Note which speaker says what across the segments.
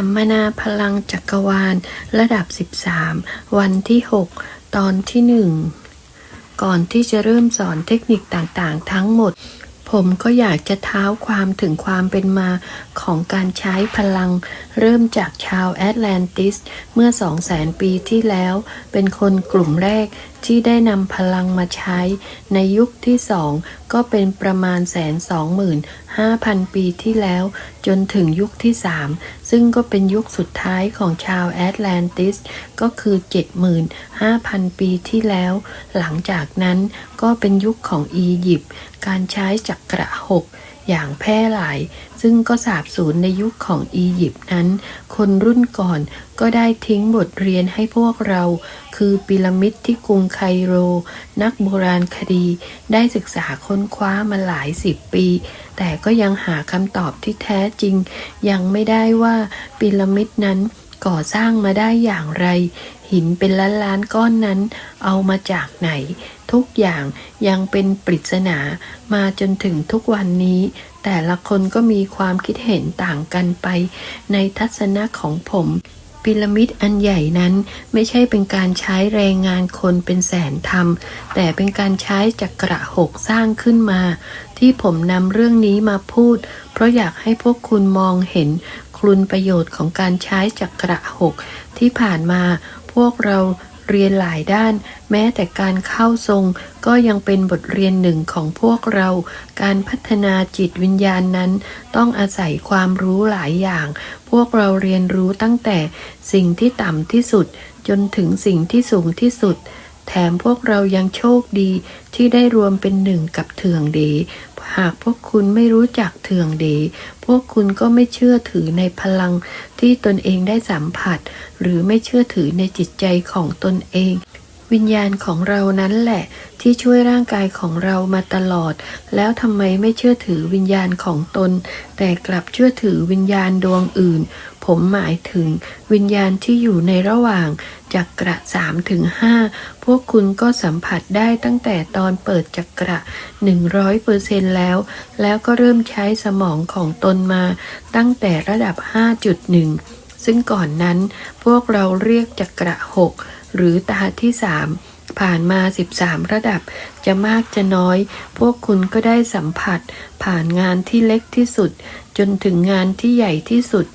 Speaker 1: สัมมนาพลังจักรวาล ระดับ 13 วันที่ 6 ตอนที่ 1 ก่อนที่จะเริ่มสอนเทคนิคต่างๆ ทั้งหมด ผมก็อยากจะเท้าความถึงความเป็นมา ของการใช้พลัง เริ่มจากชาวแอตแลนติส เมื่อ 200,000 ปีที่แล้ว เป็นคนกลุ่มแรกที่ได้นำพลังมาใช้ ในยุคที่สองก็เป็นประมาณแสนสองหมื่นห้าพันปีที่แล้ว จนถึงยุคที่สามซึ่งก็เป็นยุคสุดท้ายของชาวแอตแลนติส ก็คือ75,000ปีที่แล้ว หลังจากนั้นก็เป็นยุคของอียิปต์การใช้จักระหก อย่างแพร่หลาย ซึ่งก็สาบสูญในยุคของอียิปต์นั้น คนรุ่นก่อนก็ได้ทิ้งบทเรียนให้พวกเรา คือพีระมิดที่กรุงไคโร นักโบราณคดี ได้ศึกษาค้นคว้ามาหลายสิบปี แต่ก็ยังหาคำตอบที่แท้จริง ยังไม่ได้ว่าพีระมิดนั้น ก่อสร้างมาได้อย่างไร หินเป็นล้านล้านก้อนนั้น เอามาจากไหน ทุกอย่างยังเป็นปริศนา มาจนถึงทุกวันนี้ แต่ละคนก็มีความคิดเห็นต่างกันไป ในทัศนะของผม พีระมิดอันใหญ่นั้นไม่ใช่เป็นการใช้แรงงานคนเป็นแสนทำแต่เป็นการใช้จักระหกสร้างขึ้นมา ที่ผมนำเรื่องนี้มาพูด เพราะอยากให้พวกคุณมองเห็นคุณประโยชน์ของการใช้จักระหกที่ผ่านมาพวกเรา เรียนหลายด้าน แม้แต่การเข้าทรง ก็ยังเป็นบทเรียนหนึ่งของพวกเรา การพัฒนาจิตวิญญาณนั้น ต้องอาศัยความรู้หลายอย่าง พวกเราเรียนรู้ตั้งแต่สิ่งที่ต่ำที่สุด จนถึงสิ่งที่สูงที่สุด แถมพวกเรายังโชคดีที่ได้รวมเป็นหนึ่งกับเถื่องเดหากพวกคุณไม่รู้จักเถื่องเดพวกคุณก็ไม่เชื่อถือในพลังที่ตนเองได้สัมผัส หรือไม่เชื่อถือในจิตใจของตนเอง วิญญาณของเรานั้นแหละ ที่ช่วยร่างกายของเรามาตลอด แล้วทำไมไม่เชื่อถือวิญญาณของตน แต่กลับเชื่อถือวิญญาณดวงอื่น ผมหมายถึงวิญญาณที่อยู่ในระหว่างจักระสามถึงห้าพวกคุณก็สัมผัสได้ตั้งแต่ตอนเปิดจักระ 100%แล้ว แล้วก็เริ่มใช้สมองของตนมาตั้งแต่ระดับ 5.1 ซึ่งก่อนนั้นพวกเราเรียกจักระหกหรือตาที่ 3ผ่านมา 13 ระดับ จะมากจะน้อย พวกคุณก็ได้สัมผัส ผ่านงานที่เล็กที่สุด จนถึงงานที่ใหญ่ที่สุด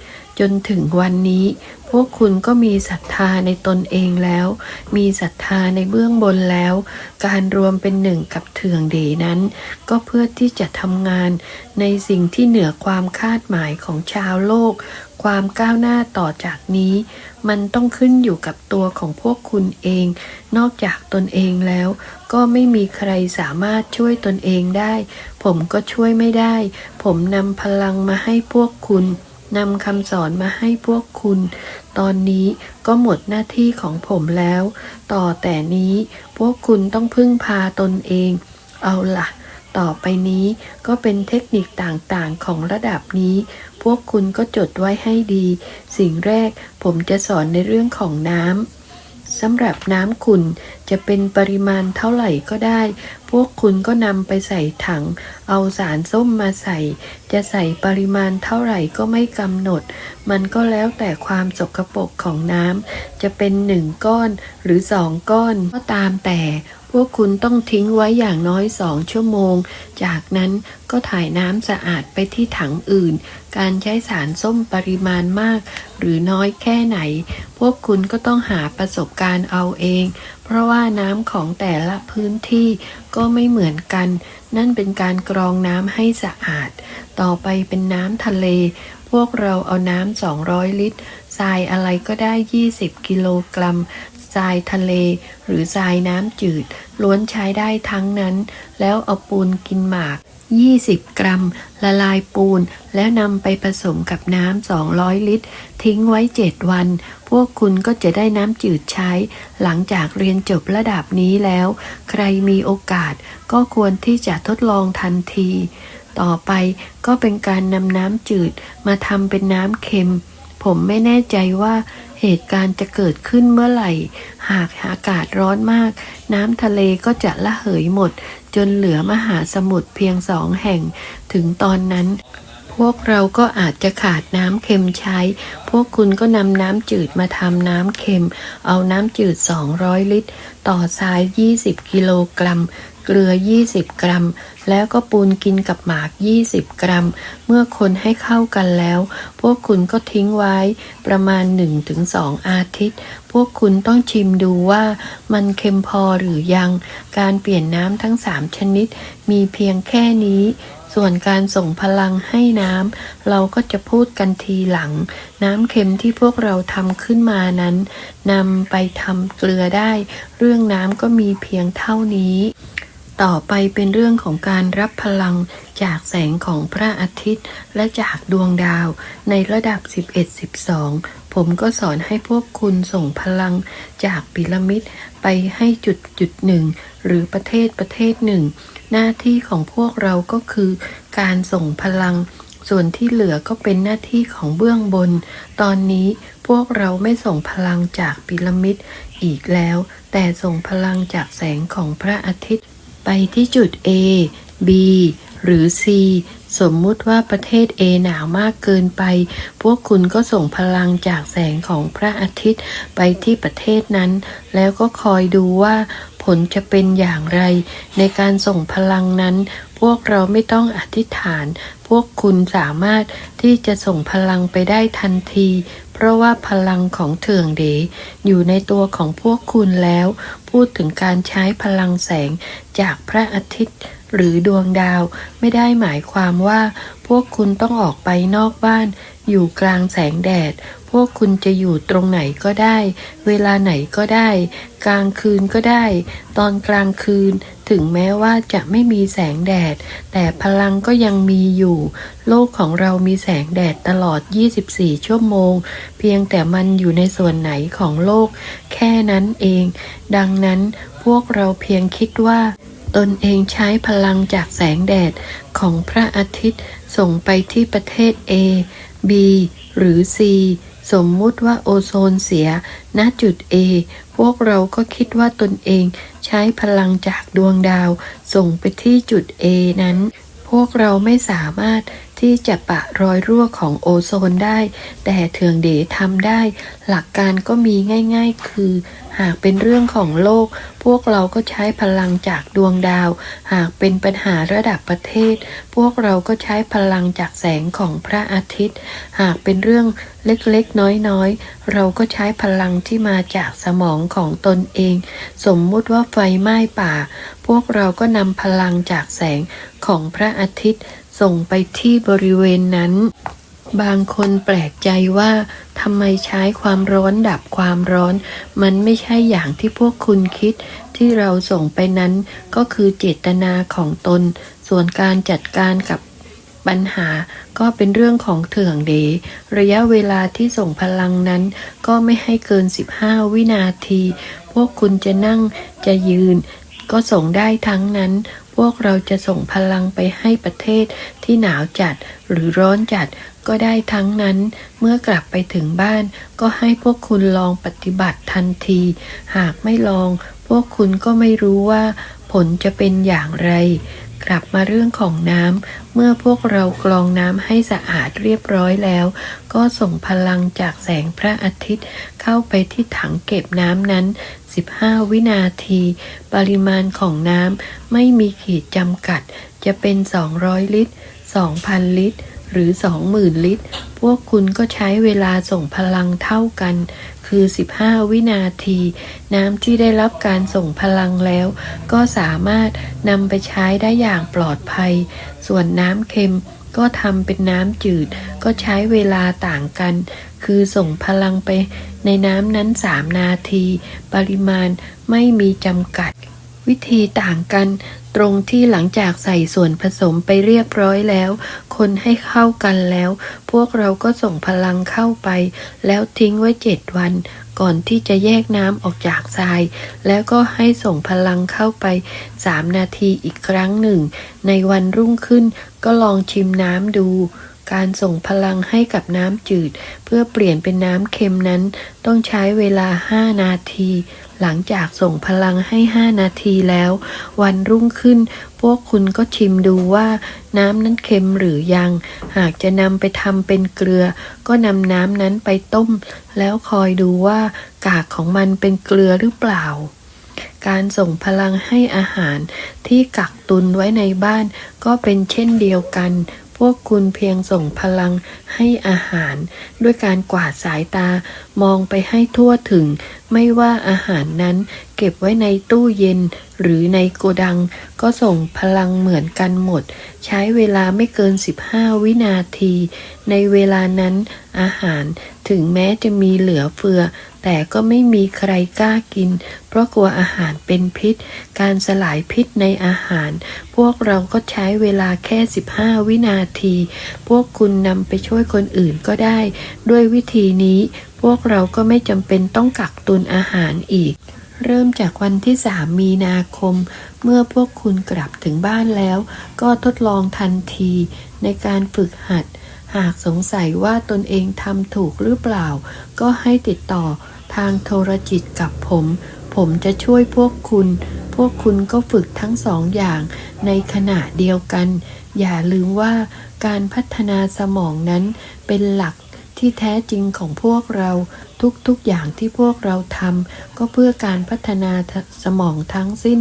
Speaker 1: จนถึงวันนี้ พวกคุณก็มีศรัทธาในตนเองแล้ว มีศรัทธาในเบื้องบนแล้ว การรวมเป็นหนึ่งกับเถื่องเดนั้น ก็เพื่อที่จะทำงานในสิ่งที่เหนือความคาดหมายของชาวโลก ความก้าวหน้าต่อจากนี้ มันต้องขึ้นอยู่กับตัวของพวกคุณเอง นอกจากตนเองแล้ว ก็ไม่มีใครสามารถช่วยตนเองได้ ผมก็ช่วยไม่ได้ ผมนำพลังมาให้พวกคุณ นำคำสอนมาให้พวกคุณ ตอนนี้ก็หมดหน้าที่ของผมแล้ว ต่อแต่นี้พวกคุณต้องพึ่งพาตนเอง เอาล่ะ ต่อไปนี้ก็เป็นเทคนิคต่างๆของระดับนี้ พวกคุณก็จดไว้ให้ดี สิ่งแรกผมจะสอนในเรื่องของน้ำ สำหรับน้ำขุ่นจะเป็นปริมาณเท่าไหร่ก็ได้ พวกคุณก็นำไปใส่ถัง เอาสารส้มมาใส่ จะใส่ปริมาณเท่าไหร่ก็ไม่กำหนด มันก็แล้วแต่ความสกปรกของน้ำจะเป็นหนึ่งก้อนหรือสองก้อนก็ตามแต่ พวกคุณต้องทิ้งไว้อย่างน้อยสองชั่วโมง จากนั้นก็ถ่ายน้ำสะอาดไปที่ถังอื่น การใช้สารส้มปริมาณมาก หรือน้อยแค่ไหน พวกคุณก็ต้องหาประสบการณ์เอาเอง เพราะว่าน้ำของแต่ละพื้นที่ก็ไม่เหมือนกัน นั่นเป็นการกรองน้ำให้สะอาด ต่อไปเป็นน้ำทะเล พวกเราเอาน้ำ200 ลิตรทรายอะไรก็ได้ 20 กิโลกรัม ทรายทะเล หรือทรายน้ำจืด ล้วนใช้ได้ทั้งนั้น แล้วเอาปูนกินหมาก 20 กรัม ละลายปูน แล้วนำไปผสมกับน้ำ 200 ลิตร ทิ้งไว้ 7 วัน พวกคุณก็จะได้น้ำจืดใช้ หลังจากเรียนจบระดับนี้แล้ว ใครมีโอกาสก็ควรที่จะทดลองทันที ต่อไปก็เป็นการนำน้ำจืดมาทำเป็นน้ำเค็ม ผมไม่แน่ใจว่า เหตุการณ์จะเกิดขึ้นเมื่อไหร่ หากอากาศร้อนมาก น้ำทะเลก็จะละเหยหมด จนเหลือมหาสมุทรเพียงสองแห่ง ถึงตอนนั้น พวกเราก็อาจจะขาดน้ำเค็มใช้ พวกคุณก็นำน้ำจืดมาทำน้ำเค็ม เอาน้ำจืด 200 ลิตร ต่อทราย 20 กิโลกรัม เกลือ 20 กรัม แล้วก็ปูนกินกับหมาก 20 กรัม เมื่อคนให้เข้ากันแล้ว พวกคุณก็ทิ้งไว้ประมาณ 1-2 อาทิตย์ พวกคุณต้องชิมดูว่ามันเค็มพอหรือยัง การเปลี่ยนน้ำทั้ง 3 ชนิด มีเพียงแค่นี้ส่วนการส่งพลังให้น้ำเราก็จะพูดกันทีหลัง น้ำเค็มที่พวกเราทำขึ้นมานั้นนำไปทำเกลือได้ เรื่องน้ำก็มีเพียงเท่านี้ ต่อไปเป็นเรื่องของการรับพลังจากแสงของพระอาทิตย์ และจากดวงดาวในระดับ 11-12 ผมก็สอนให้พวกคุณส่งพลังจากพีระมิดไปให้จุดจุดหนึ่ง หรือประเทศประเทศหนึ่ง หน้าที่ของพวกเราก็คือการส่งพลัง ส่วนที่เหลือก็เป็นหน้าที่ของเบื้องบน ตอนนี้พวกเราไม่ส่งพลังจากพีระมิดอีกแล้ว แต่ส่งพลังจากแสงของพระอาทิตย์ ไปที่จุด A B หรือ C สมมุติว่าประเทศ A หนาวมากเกินไป พวกคุณก็ส่งพลังจากแสงของพระอาทิตย์ไปที่ประเทศนั้น แล้วก็คอยดูว่าผลจะเป็นอย่างไร ในการส่งพลังนั้น พวกเราไม่ต้องอธิษฐาน พวกคุณสามารถที่จะส่งพลังไปได้ทันที ราะว่าพลังของเถื่องเดอยู่ในตัวของพวกคุณแล้ว พูดถึงการใช้พลังแสงจากพระอาทิตย์ หรือดวงดาวไม่ได้หมายความว่า พวกคุณต้องออกไปนอกบ้าน อยู่กลางแสงแดด พวกคุณจะอยู่ตรงไหนก็ได้ เวลาไหนก็ได้ กลางคืนก็ได้ ตอนกลางคืนถึงแม้ว่าจะไม่มีแสงแดด แต่พลังก็ยังมีอยู่ โลกของเรามีแสงแดดตลอด 24 ชั่วโมง เพียงแต่มันอยู่ในส่วนไหนของโลก แค่นั้นเอง ดังนั้นพวกเราเพียงคิดว่าตนเองใช้พลังจากแสงแดดของพระอาทิตย์ส่งไปที่ประเทศ A B หรือ C สมมุติว่าโอโซนเสีย ณ จุด A พวกเราก็คิดว่าตนเองใช้พลังจากดวงดาว ส่งไปที่จุด A นั้น พวกเราไม่สามารถ ที่จะปะรอยรั่วของโอโซนได้ แต่เถืองเดทำได้ หลักการก็มีง่าย ๆ คือ หากเป็นเรื่องของโลก พวกเราก็ใช้พลังจากดวงดาว หากเป็นปัญหาระดับประเทศ พวกเราก็ใช้พลังจากแสงของพระอาทิตย์ หากเป็นเรื่องเล็กๆ น้อยๆ เราก็ใช้พลังที่มาจากสมองของตนเอง สมมุติว่าไฟไหม้ป่า พวกเราก็นำพลังจากแสงของพระอาทิตย์ ส่งไปที่บริเวณนั้น บางคนแปลกใจว่าทำไมใช้ความร้อนดับความร้อน มันไม่ใช่อย่างที่พวกคุณคิด ที่เราส่งไปนั้นก็คือเจตนาของตน ส่วนการจัดการกับปัญหาก็เป็นเรื่องของเถื่องเด ระยะเวลาที่ส่งพลังนั้น ก็ไม่ให้เกิน 15 วินาที พวกคุณจะนั่งจะยืน ก็ส่งได้ทั้งนั้น วกเราจะส่งพลังไปให้ประเทศที่หนาวจัดหรือร้อนจัดก็ได้ทั้งนั้น เมื่อกลับไปถึงบ้าน ก็ให้พวกคุณลองปฏิบัติทันที หากไม่ลอง พวกคุณก็ไม่รู้ว่า ผลจะเป็นอย่างไร กลับมาเรื่องของน้ำ เมื่อพวกเรากรองน้ำให้สะอาดเรียบร้อยแล้ว ก็ส่งพลังจากแสงพระอาทิตย์ เข้าไปที่ถังเก็บน้ำนั้น 15 วินาที ปริมาณของน้ำไม่มีขีดจำกัด จะเป็น 200 ลิตร 2,000 ลิตร หรือ 20,000 ลิตร พวกคุณก็ใช้เวลาส่งพลังเท่ากัน คือ 15 วินาที น้ำที่ได้รับการส่งพลังแล้ว ก็สามารถนำไปใช้ได้อย่างปลอดภัย ส่วนน้ำเค็มก็ทำเป็นน้ำจืด ก็ใช้เวลาต่างกัน คือส่งพลังไปในน้ำนั้น 3 นาที ปริมาณไม่มีจำกัด วิธีต่างกันตรงที่หลังจากใส่ส่วนผสมไปเรียบร้อยแล้ว คนให้เข้ากันแล้ว พวกเราก็ส่งพลังเข้าไป แล้วทิ้งไว้เจ็ดวัน ก่อนที่จะแยกน้ำออกจากทราย แล้วก็ให้ส่งพลังเข้าไป 3 นาทีอีกครั้งหนึ่ง ในวันรุ่งขึ้นก็ลองชิมน้ำดู การส่งพลังให้กับน้ำจืด เพื่อเปลี่ยนเป็นน้ำเค็มนั้น ต้องใช้เวลา 5 นาที หลังจากส่งพลังให้ 5 นาทีแล้ว วันรุ่งขึ้น พวกคุณก็ชิมดูว่า น้ำนั้นเค็มหรือยัง หากจะนำไปทำเป็นเกลือ ก็นำน้ำนั้นไปต้ม แล้วคอยดูว่ากากของมันเป็นเกลือหรือเปล่าการส่งพลังให้อาหารที่กักตุนไว้ในบ้านก็เป็นเช่นเดียวกัน วกคุณเพียงส่งพลังให้อาหาร ด้วยการกวาดสายตามองไปให้ทั่วถึง ไม่ว่าอาหารนั้นเก็บไว้ในตู้เย็น หรือในโกดัง ก็ส่งพลังเหมือนกันหมด ใช้เวลาไม่เกิน 15 วินาที ในเวลานั้นอาหาร ถึงแม้จะมีเหลือเฟือ แต่ก็ไม่มีใครกล้ากิน เพราะกลัวอาหารเป็นพิษ การสลายพิษในอาหาร พวกเราก็ใช้เวลาแค่ 15 วินาที พวกคุณนำไปช่วยคนอื่นก็ได้ ด้วยวิธีนี้ พวกเราก็ไม่จำเป็นต้องกักตุนอาหารอีกเริ่มจากวันที่ 3 มีนาคม เมื่อพวกคุณกลับถึงบ้านแล้ว ก็ทดลองทันทีในการฝึกหัด หากสงสัยว่าตนเองทำถูกหรือเปล่า ก็ให้ติดต่อทางโทรจิตกับผม ผมจะช่วยพวกคุณ พวกคุณก็ฝึกทั้งสองอย่างในขณะเดียวกัน อย่าลืมว่าการพัฒนาสมองนั้นเป็นหลักที่แท้จริงของพวกเราทุกๆอย่างที่พวกเราทำก็เพื่อการพัฒนาสมองทั้งสิ้น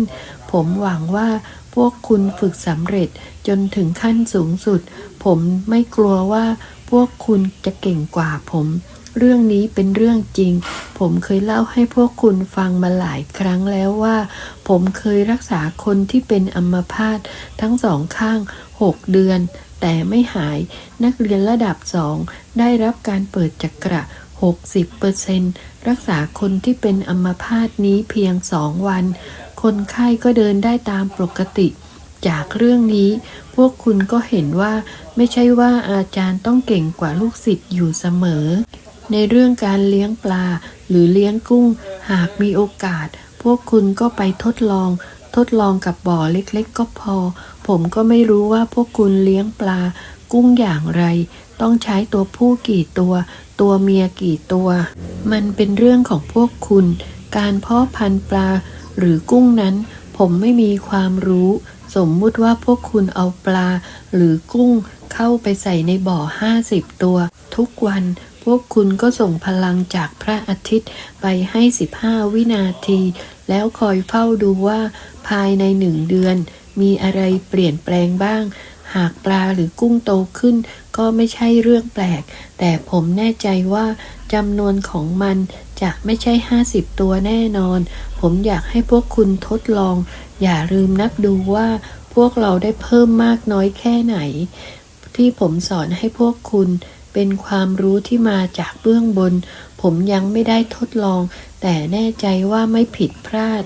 Speaker 1: ผมหวังว่าพวกคุณฝึกสำเร็จ จนถึงขั้นสูงสุด ผมไม่กลัวว่าพวกคุณจะเก่งกว่าผม เรื่องนี้เป็นเรื่องจริง ผมเคยเล่าให้พวกคุณฟังมาหลายครั้งแล้วว่า ผมเคยรักษาคนที่เป็นอัมพาตทั้งสองข้าง 6 เดือน แต่ไม่หายนักเรียนระดับสองได้รับการเปิดจักระ60%รักษาคนที่เป็นอัมพาตนี้เพียง2วัน คนไข้ก็เดินได้ตามปกติ จากเรื่องนี้ พวกคุณก็เห็นว่าไม่ใช่ว่าอาจารย์ต้องเก่งกว่าลูกศิษย์อยู่เสมอ ในเรื่องการเลี้ยงปลาหรือเลี้ยงกุ้ง หากมีโอกาส พวกคุณก็ไปทดลอง ทดลองกับบ่อเล็กๆ ก็พอ ผมก็ไม่รู้ว่าพวกคุณเลี้ยงปลา กุ้งอย่างไร ต้องใช้ตัวผู้กี่ตัว ตัวเมียกี่ตัว มันเป็นเรื่องของพวกคุณ การเพาะพันธุ์ปลาหรือกุ้งนั้น ผมไม่มีความรู้ สมมุติว่าพวกคุณเอาปลา หรือกุ้งเข้าไปใส่ในบ่อ 50 ตัว ทุกวันพวกคุณก็ส่งพลังจากพระอาทิตย์ไปให้ 15 วินาที แล้วคอยเฝ้าดูว่าภายในหนึ่งเดือน มีอะไรเปลี่ยนแปลงบ้าง หากปลาหรือกุ้งโตขึ้น ก็ไม่ใช่เรื่องแปลก แต่ผมแน่ใจว่าจำนวนของมันจะไม่ใช่ 50 ตัวแน่นอน ผมอยากให้พวกคุณทดลอง อย่าลืมนับดูว่าพวกเราได้เพิ่มมากน้อยแค่ไหน ที่ผมสอนให้พวกคุณเป็นความรู้ที่มาจากเบื้องบน ผมยังไม่ได้ทดลอง แต่แน่ใจว่าไม่ผิดพลาด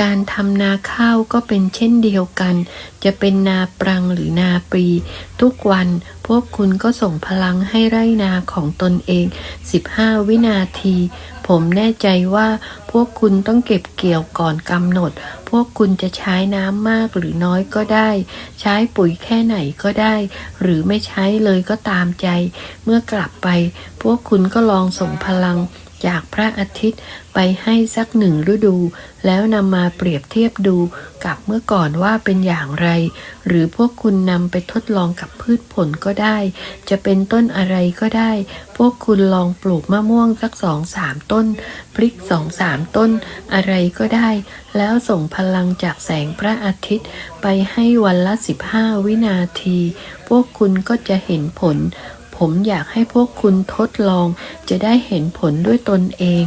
Speaker 1: การทำนาข้าวก็เป็นเช่นเดียวกัน จะเป็นนาปรังหรือนาปรี ทุกวันพวกคุณก็ส่งพลังให้ไร่นาของตนเอง 15 วินาที ผมแน่ใจว่าพวกคุณต้องเก็บเกี่ยวก่อนกำหนด พวกคุณจะใช้น้ำมากหรือน้อยก็ได้ ใช้ปุ๋ยแค่ไหนก็ได้ หรือไม่ใช้เลยก็ตามใจ เมื่อกลับไป พวกคุณก็ลองส่งพลัง จากพระอาทิตย์ไปให้สักหนึ่งฤดู แล้วนำมาเปรียบเทียบดูกับเมื่อก่อนว่าเป็นอย่างไร หรือพวกคุณนำไปทดลองกับพืชผลก็ได้ จะเป็นต้นอะไรก็ได้ พวกคุณลองปลูกมะม่วงสักสองสามต้น พริกสองสามต้น อะไรก็ได้ แล้วส่งพลังจากแสงพระอาทิตย์ ไปให้วันละ 15 วินาที พวกคุณก็จะเห็นผล ผมอยากให้พวกคุณทดลองจะได้เห็นผลด้วยตนเอง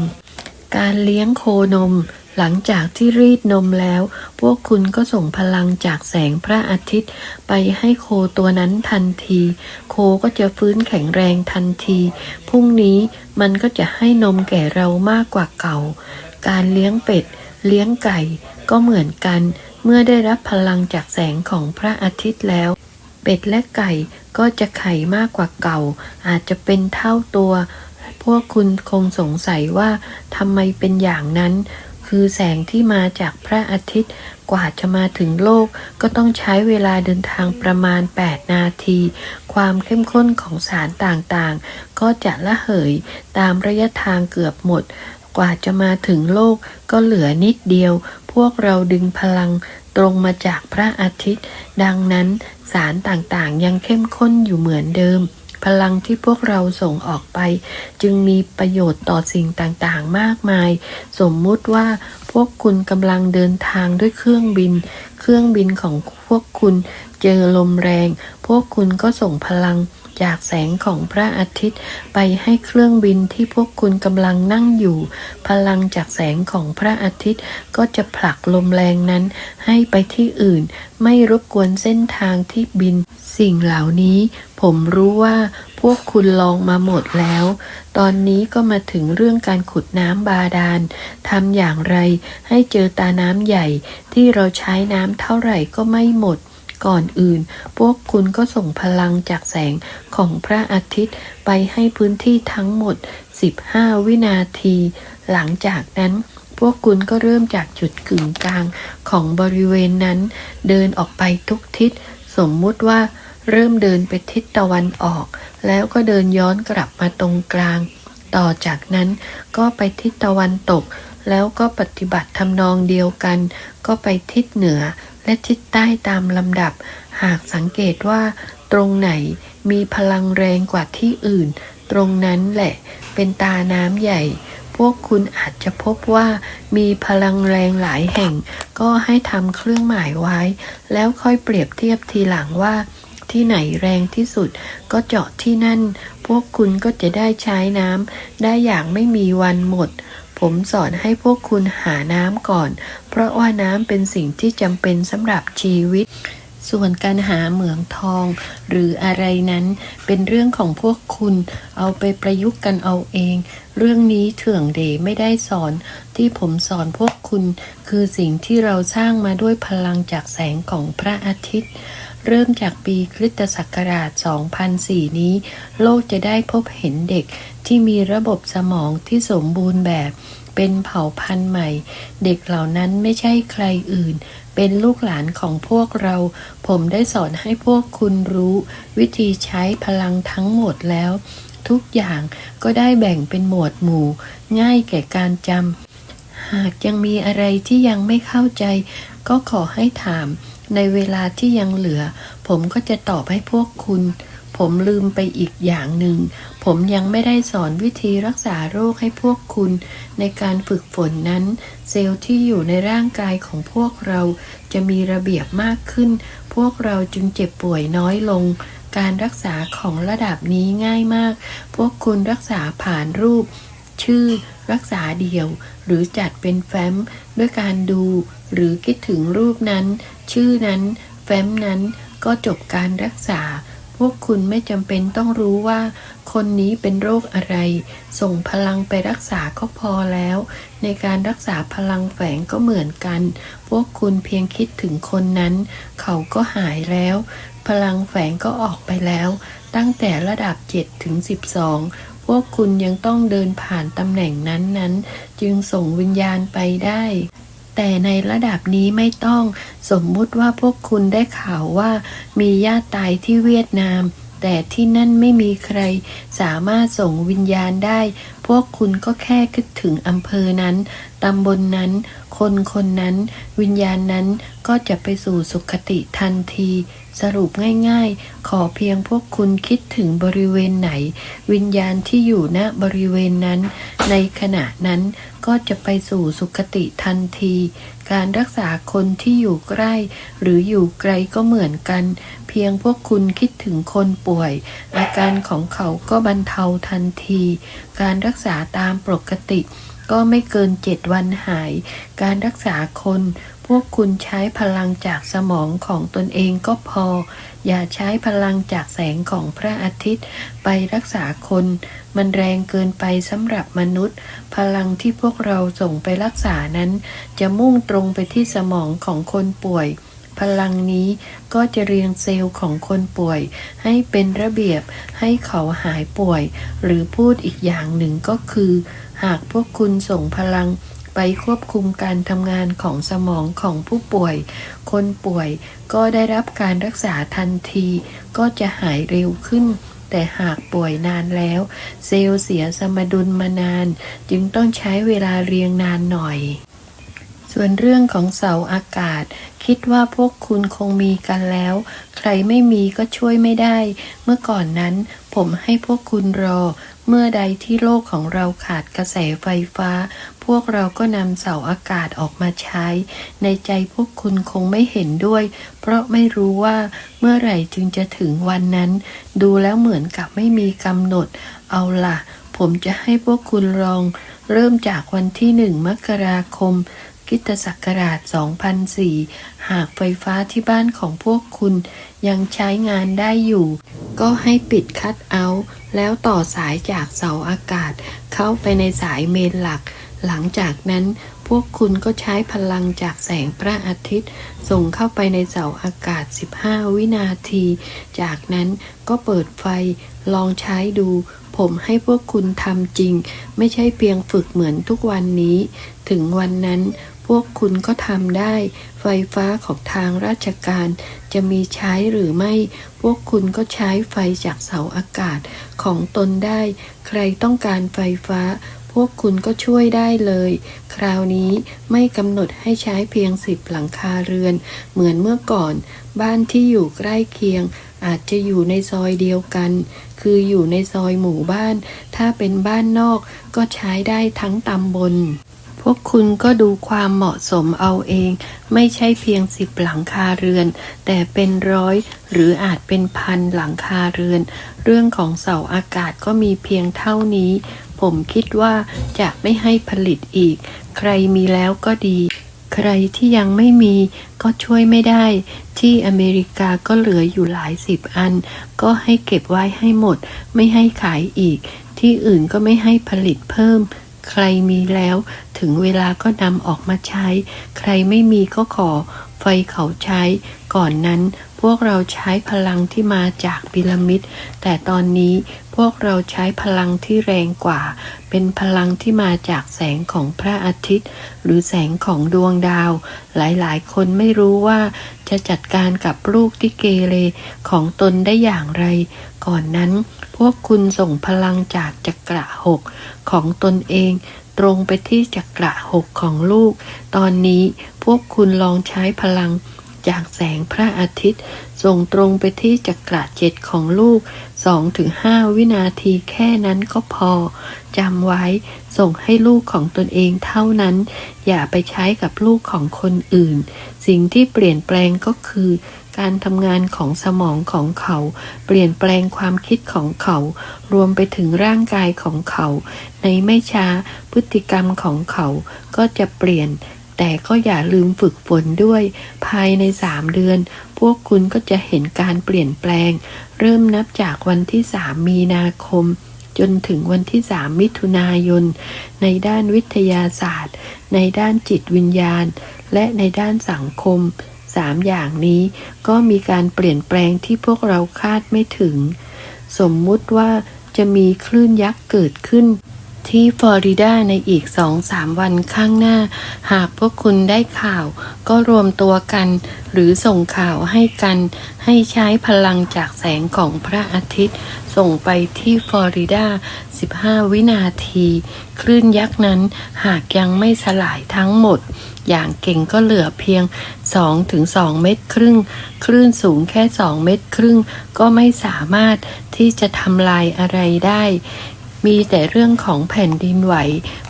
Speaker 1: การเลี้ยงโคนม หลังจากที่รีดนมแล้ว พวกคุณก็ส่งพลังจากแสงพระอาทิตย์ ไปให้โคตัวนั้นทันที โคก็จะฟื้นแข็งแรงทันที พรุ่งนี้มันก็จะให้นมแก่เรามากกว่าเก่า การเลี้ยงเป็ด เลี้ยงไก่ก็เหมือนกัน เมื่อได้รับพลังจากแสงของพระอาทิตย์แล้ว เป็ดและไก่ ก็จะไข่มากกว่าเก่า อาจจะเป็นเท่าตัว พวกคุณคงสงสัยว่าทำไมเป็นอย่างนั้น คือแสงที่มาจากพระอาทิตย์กกว่าจะมาถึงโลกก็ต้องใช้เวลาเดินทางประมาณ 8 นาที ความเข้มข้นของสารต่างๆ ก็จะละเหยตามระยะทางเกือบหมด กว่าจะมาถึงโลกก็เหลือนิดเดียว พวกเราดึงพลัง ตรงมาจากพระอาทิตย์ ดังนั้นสารต่างๆ ยังเข้มข้นอยู่เหมือนเดิม พลังที่พวกเราส่งออกไป จึงมีประโยชน์ต่อสิ่งต่างๆ มากมาย สมมุติว่าพวกคุณกำลังเดินทางด้วยเครื่องบิน เครื่องบินของพวกคุณเจอลมแรง พวกคุณก็ส่งพลัง จากแสงของพระอาทิตย์ ไปให้เครื่องบินที่พวกคุณกำลังนั่งอยู่ พลังจากแสงของพระอาทิตย์ก็จะผลักลมแรงนั้น ให้ไปที่อื่น ไม่รบกวนเส้นทางที่บิน สิ่งเหล่านี้ ผมรู้ว่าพวกคุณลองมาหมดแล้ว ตอนนี้ก็มาถึงเรื่องการขุดน้ำบาดาลทำอย่างไรให้เจอตาน้ำใหญ่ที่เราใช้น้ำเท่าไหร่ก็ไม่หมด ก่อนอื่น พวกคุณก็ส่งพลังจากแสงของพระอาทิตย์ไปให้พื้นที่ทั้งหมด 15 วินาที หลังจากนั้นพวกคุณก็เริ่มจากจุดกึ่งกลางของบริเวณนั้น เดินออกไปทุกทิศ สมมุติว่าเริ่มเดินไปทิศตะวันออก แล้วก็เดินย้อนกลับมาตรงกลาง ต่อจากนั้นก็ไปทิศตะวันตก แล้วก็ปฏิบัติทำนองเดียวกัน ก็ไปทิศเหนือ และทิศใต้ตามลำดับ หากสังเกตว่า ตรงไหนมีพลังแรงกว่าที่อื่น ตรงนั้นแหละ เป็นตาน้ำใหญ่ พวกคุณอาจจะพบว่ามีพลังแรงหลายแห่ง ก็ให้ทำเครื่องหมายไว้ แล้วค่อยเปรียบเทียบทีหลังว่าที่ไหนแรงที่สุดก็เจาะที่นั่น พวกคุณก็จะได้ใช้น้ำได้อย่างไม่มีวันหมด ผมสอนให้พวกคุณหาน้ำก่อน เพราะว่าน้ำเป็นสิ่งที่จำเป็นสำหรับชีวิต ส่วนการหาเหมืองทอง หรืออะไรนั้นเป็นเรื่องของพวกคุณ เอาไปประยุกต์กันเอาเอง เรื่องนี้เถื่องเดไม่ได้สอน ที่ผมสอนพวกคุณ คือสิ่งที่เราสร้างมาด้วยพลังจากแสงของพระอาทิตย์เริ่มจากปีคริสตศักราช 2004 นี้ โลกจะได้พบเห็นเด็ก ที่มีระบบสมองที่สมบูรณ์แบบเป็นเผ่าพันธุ์ใหม่ เด็กเหล่านั้นไม่ใช่ใครอื่น เป็นลูกหลานของพวกเรา ผมได้สอนให้พวกคุณรู้ วิธีใช้พลังทั้งหมดแล้ว ทุกอย่างก็ได้แบ่งเป็นหมวดหมู่ ง่ายแก่การจำหากยังมีอะไรที่ยังไม่เข้าใจ ก็ขอให้ถาม ในเวลาที่ยังเหลือ ผมก็จะตอบให้พวกคุณ ผมลืมไปอีกอย่างหนึ่ง ผมยังไม่ได้สอนวิธีรักษาโรคให้พวกคุณ ในการฝึกฝนนั้น เซลล์ที่อยู่ในร่างกายของพวกเราจะมีระเบียบมากขึ้น พวกเราจึงเจ็บป่วยน้อยลง การรักษาของระดับนี้ง่ายมาก พวกคุณรักษาผ่านรูป ชื่อ รักษาเดี่ยว หรือจัดเป็นแฟ้ม ด้วยการดู หรือคิดถึงรูปนั้น ชื่อนั้น แฟ้มนั้นก็จบการรักษา พวกคุณไม่จำเป็นต้องรู้ว่า คนนี้เป็นโรคอะไร ส่งพลังไปรักษาก็พอแล้ว ในการรักษาพลังแฝงก็เหมือนกัน พวกคุณเพียงคิดถึงคนนั้น เขาก็หายแล้ว พลังแฝงก็ออกไปแล้ว ตั้งแต่ระดับ7ถึง12พวกคุณยังต้องเดินผ่านตำแหน่งนั้นๆ จึงส่งวิญญาณไปได้ แต่ในระดับนี้ไม่ต้องสมมุติว่าพวกคุณได้ข่าวว่า มีญาติตายที่เวียดนาม แต่ที่นั่นไม่มีใคร สามารถส่งวิญญาณได้ พวกคุณก็แค่คิดถึงอำเภอนั้นตำบลนนั้น คนคนนั้น วิญญาณนั้นก็จะไปสู่สุคติทันที สรุปง่ายๆ ขอเพียงพวกคุณคิดถึงบริเวณไหน วิญญาณที่อยู่ณบริเวณนั้น ในขณะนั้น ก็จะไปสู่สุคติทันที การรักษาคนที่อยู่ใกล้ หรืออยู่ไกลก็เหมือนกัน เพียงพวกคุณคิดถึงคนป่วย อาการของเขาก็บรรเทาทันที การรักษาตามปกติก็ไม่เกินเจ็ดวันหาย การรักษาคน พวกคุณใช้พลังจากสมองของตนเองก็พอ อย่าใช้พลังจากแสงของพระอาทิตย์ ไปรักษาคน มันแรงเกินไปสำหรับมนุษย์ พลังที่พวกเราส่งไปรักษานั้น จะมุ่งตรงไปที่สมองของคนป่วย พลังนี้ก็จะเรียงเซลล์ของคนป่วย ให้เป็นระเบียบให้เขาหายป่วย หรือพูดอีกอย่างหนึ่งก็คือ หากพวกคุณส่งพลัง ไปควบคุมการทำงานของสมองของผู้ป่วย คนป่วยก็ได้รับการรักษาทันที ก็จะหายเร็วขึ้น แต่หากป่วยนานแล้ว เซลล์เสียสมดุลมานาน จึงต้องใช้เวลาเรียงนานหน่อย ส่วนเรื่องของเสาอากาศ คิดว่าพวกคุณคงมีกันแล้ว ใครไม่มีก็ช่วยไม่ได้ เมื่อก่อนนั้นผมให้พวกคุณรอ เมื่อใดที่โลกของเราขาดกระแสไฟฟ้า พวกเราก็นำเสาอากาศออกมาใช้ ในใจพวกคุณคงไม่เห็นด้วย เพราะไม่รู้ว่าเมื่อไหร่จึงจะถึงวันนั้น ดูแล้วเหมือนกับไม่มีกำหนด เอาล่ะ ผมจะให้พวกคุณลอง เริ่มจากวันที่หนึ่งมกราคม คริสตศักราช 2004 หากไฟฟ้าที่บ้านของพวกคุณยังใช้งานได้อยู่ ก็ให้ปิดคัทเอาท์แล้วต่อสายจากเสาอากาศ เข้าไปในสายเมนหลัก หลังจากนั้นพวกคุณก็ใช้พลังจากแสงพระอาทิตย์ ส่งเข้าไปในเสาอากาศ 15 วินาที จากนั้นก็เปิดไฟลองใช้ดู ผมให้พวกคุณทำจริง ไม่ใช่เพียงฝึกเหมือนทุกวันนี้ ถึงวันนั้น พวกคุณก็ทำได้ ไฟฟ้าของทางราชการจะมีใช้หรือไม่ พวกคุณก็ใช้ไฟจากเสาอากาศของตนได้ ใครต้องการไฟฟ้า พวกคุณก็ช่วยได้เลย คราวนี้ไม่กำหนดให้ใช้เพียงสิบหลังคาเรือน เหมือนเมื่อก่อน บ้านที่อยู่ใกล้เคียงอาจจะอยู่ในซอยเดียวกัน คืออยู่ในซอยหมู่บ้าน ถ้าเป็นบ้านนอกก็ใช้ได้ทั้งตำบล พวกคุณก็ดูความเหมาะสมเอาเอง ไม่ใช่เพียงสิบหลังคาเรือน แต่เป็นร้อยหรืออาจเป็นพันหลังคาเรือน เรื่องของเสาอากาศก็มีเพียงเท่านี้ ผมคิดว่าจะไม่ให้ผลิตอีก ใครมีแล้วก็ดี ใครที่ยังไม่มีก็ช่วยไม่ได้ ที่อเมริกาก็เหลืออยู่หลายสิบอัน ก็ให้เก็บไว้ให้หมด ไม่ให้ขายอีก ที่อื่นก็ไม่ให้ผลิตเพิ่ม ใครมีแล้วถึงเวลาก็นำออกมาใช้ ใครไม่มีก็ขอไฟเขาใช้ ก่อนนั้นพวกเราใช้พลังที่มาจากพีระมิด แต่ตอนนี้ พวกเราใช้พลังที่แรงกว่า เป็นพลังที่มาจากแสงของพระอาทิตย์ หรือแสงของดวงดาว หลายๆ คนไม่รู้ว่าจะจัดการกับลูกที่เกเรของตนได้อย่างไร ก่อนนั้นพวกคุณส่งพลังจากจักระหกของตนเองตรงไปที่จักระหกของลูก ตอนนี้พวกคุณลองใช้พลัง จากแสงพระอาทิตย์ ส่งตรงไปที่จักระเจ็ดของลูก 2-5 วินาทีแค่นั้นก็พอจำไว้ส่งให้ลูกของตนเองเท่านั้น อย่าไปใช้กับลูกของคนอื่น สิ่งที่เปลี่ยนแปลงก็คือ การทำงานของสมองของเขา เปลี่ยนแปลงความคิดของเขา รวมไปถึงร่างกายของเขา ในไม่ช้าพฤติกรรมของเขาก็จะเปลี่ยน แต่ก็อย่าลืมฝึกฝนด้วย ภายในสามเดือน พวกคุณก็จะเห็นการเปลี่ยนแปลง เริ่มนับจากวันที่สามมีนาคม จนถึงวันที่สามมิถุนายน ในด้านวิทยาศาสตร์ ในด้านจิตวิญญาณ และในด้านสังคมสามอย่างนี้ก็มีการเปลี่ยนแปลงที่พวกเราคาดไม่ถึง สมมุติว่าจะมีคลื่นยักษ์เกิดขึ้น ที่ฟลอริดาในอีกสองสามวันข้างหน้า หากพวกคุณได้ข่าว ก็รวมตัวกัน หรือส่งข่าวให้กัน ให้ใช้พลังจากแสงของพระอาทิตย์ ส่งไปที่ฟลอริดา 15 วินาที คลื่นยักษ์นั้นหากยังไม่สลายทั้งหมด อย่างเก่งก็เหลือเพียง 2-2 เมตรครึ่ง คลื่นสูงแค่ 2 เมตรครึ่ง ก็ไม่สามารถที่จะทำลายอะไรได้ มีแต่เรื่องของแผ่นดินไหว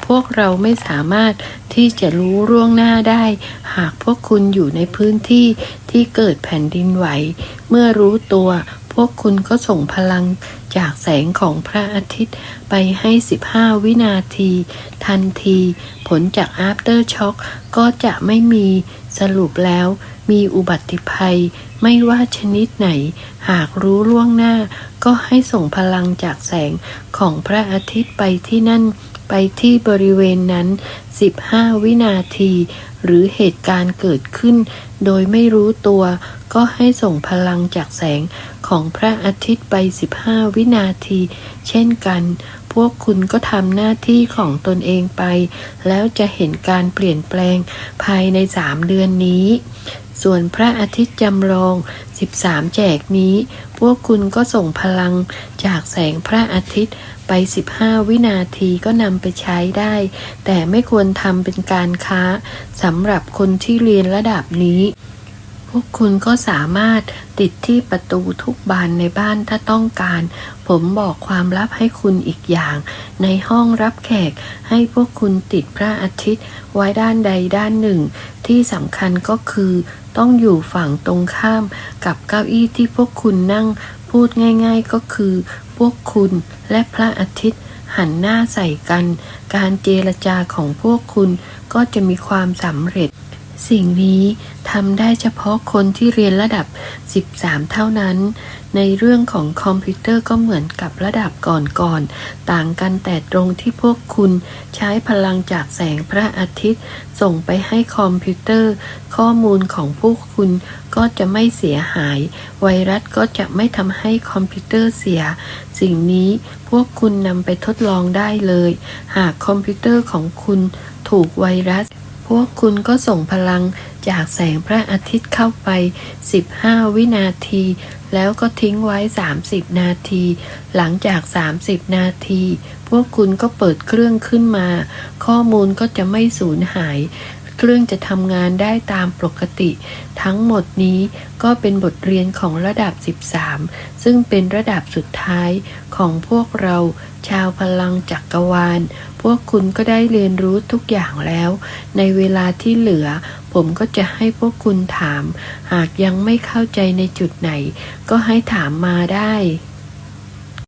Speaker 1: พวกเราไม่สามารถที่จะรู้ร่วงหน้าได้ หากพวกคุณอยู่ในพื้นที่ที่เกิดแผ่นดินไหว เมื่อรู้ตัว พวกคุณก็ส่งพลัง จากแสงของพระอาทิตย์ไปให้ 15 วินาที ทันที ผลจาก after shock ก็จะไม่มีสรุปแล้ว มีอุบัติภัย ไม่ว่าชนิดไหน หากรู้ล่วงหน้า ก็ให้ส่งพลังจากแสงของพระอาทิตย์ไปที่นั่น ไปที่บริเวณนั้น 15 วินาที หรือเหตุการณ์เกิดขึ้น โดยไม่รู้ตัว ก็ให้ส่งพลังจากแสงของพระอาทิตย์ไป 15 วินาที เช่นกัน พวกคุณก็ทำหน้าที่ของตนเองไป แล้วจะเห็นการเปลี่ยนแปลงภายในสามเดือนนี้ ส่วนพระอาทิตย์จำลอง 13 แจกนี้ พวกคุณก็ส่งพลังจากแสงพระอาทิตย์ไป 15 วินาทีก็นำไปใช้ได้ แต่ไม่ควรทำเป็นการค้าสำหรับคนที่เรียนระดับนี้ วกคุณก็สามารถติดที่ประตูทุกบานในบ้านถ้าต้องการ ผมบอกความลับให้คุณอีกอย่าง ในห้องรับแขกให้พวกคุณติดพระอาทิตย์ ไว้ด้านใดด้านหนึ่ง ที่สำคัญก็คือ ต้องอยู่ฝั่งตรงข้ามกับเก้าอี้ที่พวกคุณนั่ง พูดง่าย ๆก็คือ พวกคุณและพระอาทิตย์หันหน้าใส่กัน การเจรจาของพวกคุณก็จะมีความสำเร็จ สิ่งนี้ทำได้เฉพาะคนที่เรียนระดับ 13 เท่านั้น ในเรื่องของคอมพิวเตอร์ก็เหมือนกับระดับก่อนๆ ต่างกันแต่ตรงที่พวกคุณใช้พลังจากแสงพระอาทิตย์ ส่งไปให้คอมพิวเตอร์ ข้อมูลของพวกคุณก็จะไม่เสียหาย ไวรัสก็จะไม่ทำให้คอมพิวเตอร์เสีย สิ่งนี้พวกคุณนำไปทดลองได้เลย หากคอมพิวเตอร์ของคุณถูกไวรัส พวกคุณก็ส่งพลังจากแสงพระอาทิตย์เข้าไป 15 วินาที แล้วก็ทิ้งไว้ 30 นาที หลังจาก 30 นาที พวกคุณก็เปิดเครื่องขึ้นมา ข้อมูลก็จะไม่สูญหาย เครื่องจะทำงานได้ตามปกติ ทั้งหมดนี้ก็เป็นบทเรียนของระดับ 13 ซึ่งเป็นระดับสุดท้ายของพวกเราชาวพลังจักกรวาล พวกคุณก็ได้เรียนรู้ทุกอย่างแล้ว ในเวลาที่เหลือ ผมก็จะให้พวกคุณถาม หากยังไม่เข้าใจในจุดไหน ก็ให้ถามมาได้